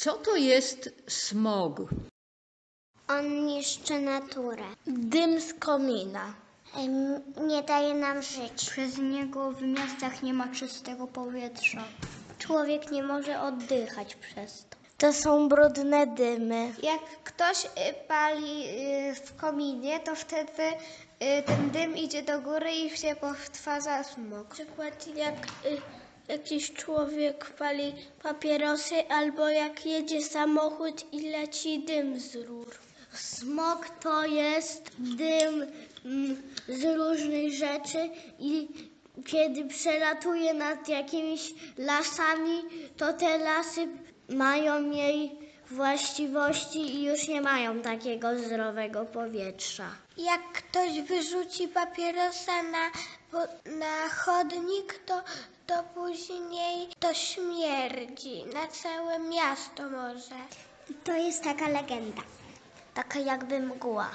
Co to jest smog? On niszczy naturę. Dym z komina. Nie daje nam żyć. Przez niego w miastach nie ma czystego powietrza. Człowiek nie może oddychać przez to. To są brudne dymy. Jak ktoś y, pali y, w kominie, to wtedy y, ten dym idzie do góry i się powtarza smog. Na przykład jak jakiś człowiek pali papierosy albo jak jedzie samochód i leci dym z rur. Smog to jest dym mm, z różnych rzeczy i kiedy przelatuje nad jakimiś lasami, to te lasy mają mniej właściwości i już nie mają takiego zdrowego powietrza. Jak ktoś wyrzuci papierosa na, na chodnik, to, to później to śmierdzi. Na całe miasto może. To jest taka legenda. Taka jakby mgła.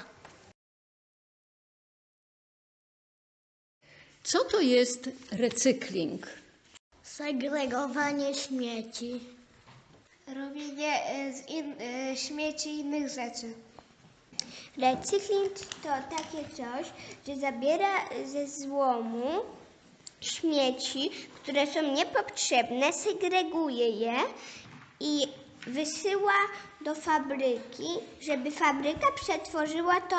Co to jest recykling? Segregowanie śmieci. Robienie y, z in, y, śmieci i innych rzeczy. Recykling to takie coś, że zabiera ze złomu śmieci, które są niepotrzebne, segreguje je i wysyła do fabryki, żeby fabryka przetworzyła to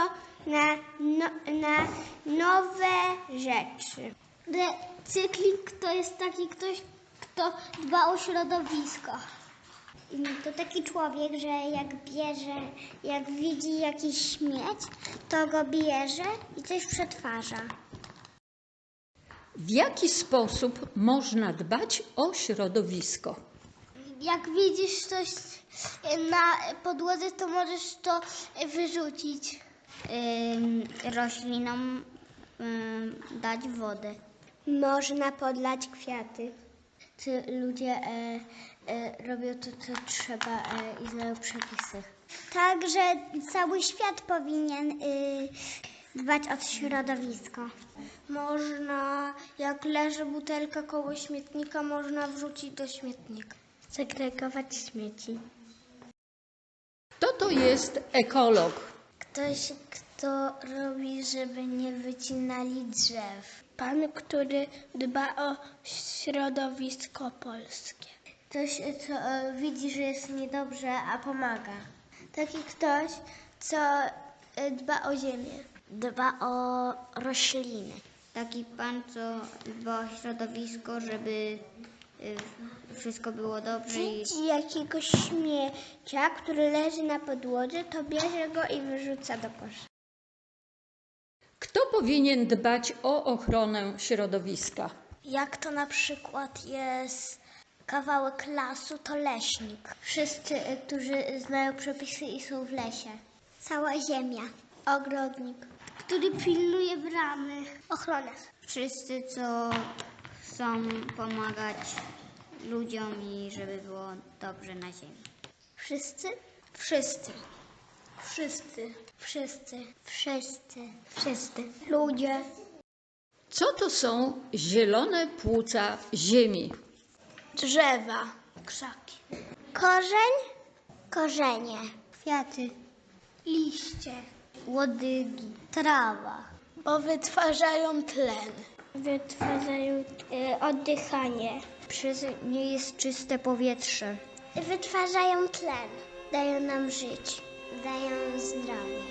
na, no, na nowe rzeczy. Recykling to jest taki ktoś, kto dba o środowisko. To taki człowiek, że jak bierze, jak widzi jakiś śmieć, to go bierze i coś przetwarza. W jaki sposób można dbać o środowisko? Jak widzisz coś na podłodze, to możesz to wyrzucić. roślinom dać wodę. Można podlać kwiaty. Czy ludzie e, e, robią to, co trzeba e, i znają przepisy. Także cały świat powinien y, dbać o środowisko. Można, jak leży butelka koło śmietnika, można wrzucić do śmietnika. Segregować śmieci. Kto to jest ekolog? Ktoś, kto robi, żeby nie wycinali drzew. Pan, który dba o środowisko polskie. Ktoś, co e, widzi, że jest niedobrze, a pomaga. Taki ktoś, co e, dba o ziemię. Dba o rośliny. Taki pan, co dba o środowisko, żeby y, wszystko było dobrze i Widzi jakiegoś śmiecia, który leży na podłodze, to bierze go i wyrzuca do kosza. Kto powinien dbać o ochronę środowiska? Jak to na przykład jest kawałek lasu, to leśnik. Wszyscy, e, którzy znają przepisy i są w lesie. Cała ziemia. Ogrodnik, który pilnuje bramy. Ochroniarz. wszyscy, co chcą pomagać ludziom i żeby było dobrze na ziemi. Wszyscy? Wszyscy. Wszyscy. Wszyscy. Wszyscy. Wszyscy. Ludzie. Co to są zielone płuca ziemi? Drzewa. Krzaki. Korzeń? Korzenie. Kwiaty. Liście. Łodygi. Trawa. Bo wytwarzają tlen. Wytwarzają y, oddychanie. Przez nie jest czyste powietrze. Wytwarzają tlen. Dają nam żyć. Dają zdrowie.